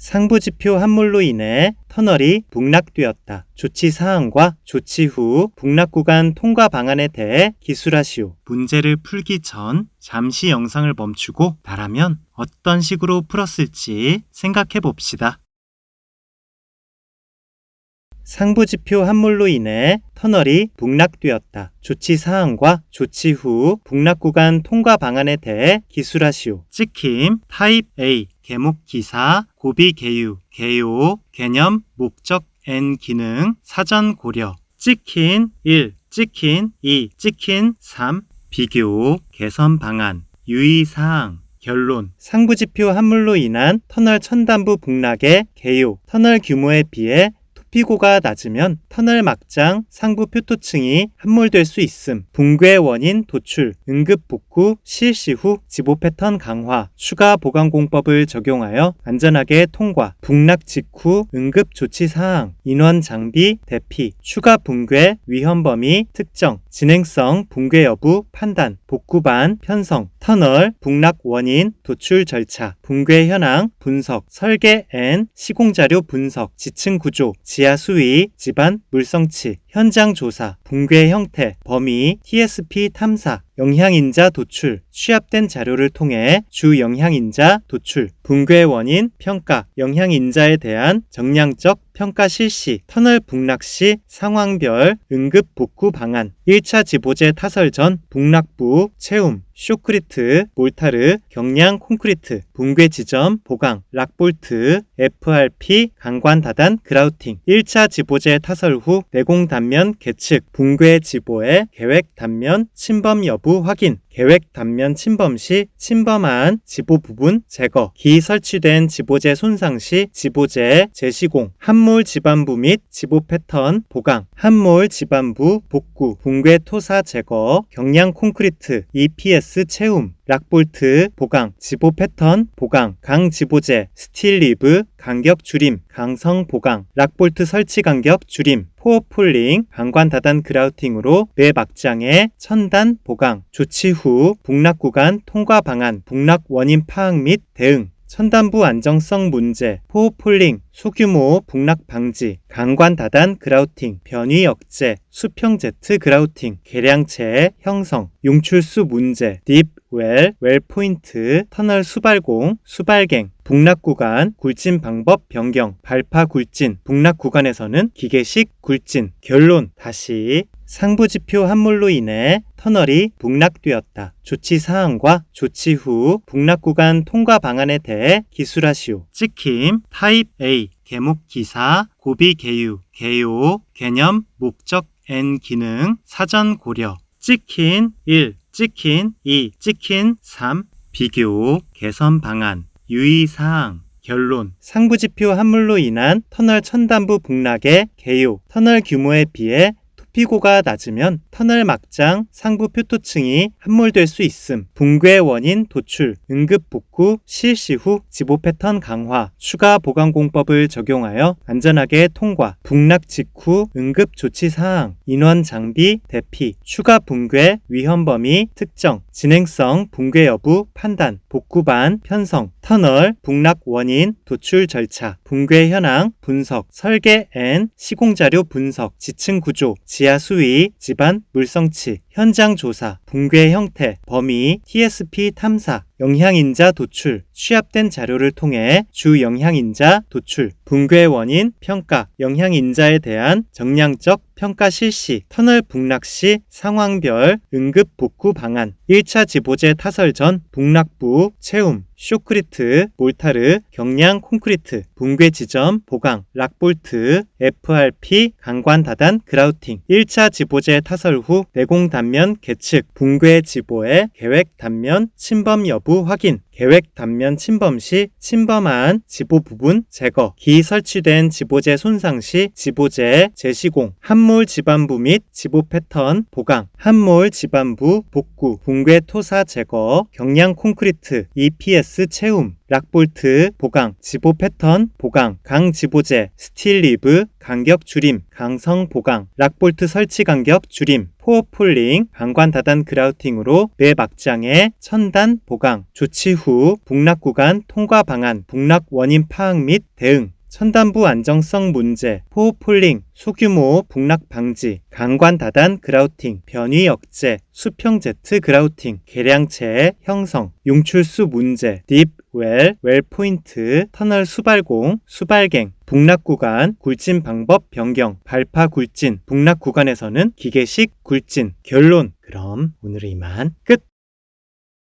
상부지표 함몰로 인해 터널이 북락되었다. 조치 사항과 조치 후 북락 구간 통과 방안에 대해 기술하시오. 문제를 풀기 전 잠시 영상을 멈추고 나라면 어떤 식으로 풀었을지 생각해 봅시다. 상부지표 함몰로 인해 터널이 북락되었다. 조치 사항과 조치 후 북락 구간 통과 방안에 대해 기술하시오. 찍힘 타입 A 개목 기사 고비 개유 개요 개념 목적 N 기능 사전 고려. 찍힌 1 찍힌 2 찍힌 3 비교 개선 방안 유의 사항 결론. 상부지표 함몰로 인한 터널 천단부 북락의 개요 터널 규모에 비해 토 피고가 낮으면 터널 막장 상부 표토층이 함몰될 수 있음. 붕괴 원인 도출, 응급 복구, 실시 후 지보 패턴 강화, 추가 보강 공법을 적용하여 안전하게 통과. 북락 직후 응급 조치 사항, 인원 장비 대피, 추가 붕괴 위험 범위 특정, 진행성 붕괴 여부 판단, 복구반 편성, 터널 북락 원인 도출 절차, 붕괴 현황 분석, 설계 N 시공 자료 분석, 지층 구조, 지하 수위, 집안 물성치, 현장 조사, 붕괴 형태, 범위, TSP 탐사, 영향인자 도출, 취합된 자료를 통해 주 영향인자 도출, 붕괴 원인 평가, 영향인자에 대한 정량적 평가 실시, 터널 북락 시 상황별 응급 복구 방안, 1차 지보제 타설 전 북락부 채움, 쇼크리트, 몰타르, 경량 콘크리트, 붕괴 지점, 보강, 락볼트, FRP, 강관 다단, 그라우팅, 1차 지보제 타설 후 내공 단면 계측, 붕괴 지보의 계획 단면 침범 여부 확인, 계획 단면 침범 시 침범한 지보 부분 제거, 기 설치된 지보재 손상 시 지보재 재시공, 함몰 지반부 및 지보 패턴 보강, 함몰 지반부 복구, 붕괴 토사 제거, 경량 콘크리트, EPS 채움, 락볼트 보강, 지보 패턴 보강, 강 지보재, 스틸 리브, 간격 줄임, 강성 보강, 락볼트 설치 간격 줄임, 포어폴링, 방관 다단 그라우팅으로 뇌 막장의 천단 보강, 조치 후 북락 구간 통과 방안, 북락 원인 파악 및 대응, 천단부 안정성 문제, 포어폴링, 소규모 북락 방지, 강관 다단 그라우팅, 변위 억제, 수평 제트 그라우팅, 계량체 형성, 용출수 문제, 딥, 웰, 웰 포인트, 터널 수발공, 수발갱, 북락 구간, 굴진 방법 변경, 발파 굴진, 북락 구간에서는 기계식 굴진, 결론, 다시 상부 지표 함몰로 인해 터널이 북락되었다. 조치 사항과 조치 후 북락 구간 통과 방안에 대해 기술하시오. 찍힘 타입 A 개목 기사 고비 개유 개요 개념 목적 N 기능 사전 고려 찍힌 1 찍힌 2 찍힌 3 비교 개선 방안 유의 사항 결론 상부지표 함몰로 인한 터널 천단부 북락의 개요 터널 규모에 비해 토 피고가 낮으면 터널 막장 상부 표토층이 함몰될 수 있음. 붕괴 원인 도출, 응급 복구, 실시 후 지보 패턴 강화, 추가 보강 공법을 적용하여 안전하게 통과. 북락 직후 응급 조치 사항, 인원 장비 대피, 추가 붕괴 위험 범위 특정, 진행성 붕괴 여부 판단, 복구반 편성, 터널 북락 원인 도출 절차, 붕괴 현황 분석, 설계 N 시공 자료 분석, 지층 구조, 지하 수위, 집안 물성치, 현장 조사, 붕괴 형태, 범위, TSP 탐사, 영향인자 도출, 취합된 자료를 통해 주 영향인자 도출, 붕괴 원인 평가, 영향인자에 대한 정량적 평가 실시, 터널 북락 시 상황별 응급 복구 방안, 1차 지보제 타설 전 북락부 채움, 쇼크리트, 몰타르, 경량 콘크리트, 붕괴 지점, 보강, 락볼트, FRP, 강관 다단, 그라우팅, 1차 지보제 타설 후 내공 단면 계측, 붕괴 지보의 계획 단면 침범 여부 확인, 계획 단면 침범 시 침범한 지보 부분 제거, 기 설치된 지보재 손상 시 지보재 재시공, 함몰 지반부 및 지보 패턴 보강, 함몰 지반부 복구, 붕괴 토사 제거, 경량 콘크리트, EPS 채움, 락볼트 보강, 지보 패턴 보강, 강 지보재, 스틸 리브, 간격 줄임, 강성 보강, 락볼트 설치 간격 줄임, 포어폴링, 방관 다단 그라우팅으로 매 막장의 천단 보강, 조치 후 북락 구간 통과 방안, 북락 원인 파악 및 대응, 천단부 안정성 문제, 포어폴링, 소규모 북락 방지, 강관 다단 그라우팅, 변위 억제, 수평 제트 그라우팅, 계량체 형성, 용출수 문제, 딥, 웰, 웰 포인트, 터널 수발공, 수발갱, 북락 구간, 굴진 방법 변경, 발파 굴진, 북락 구간에서는 기계식 굴진. 결론. 그럼 오늘은 이만 끝.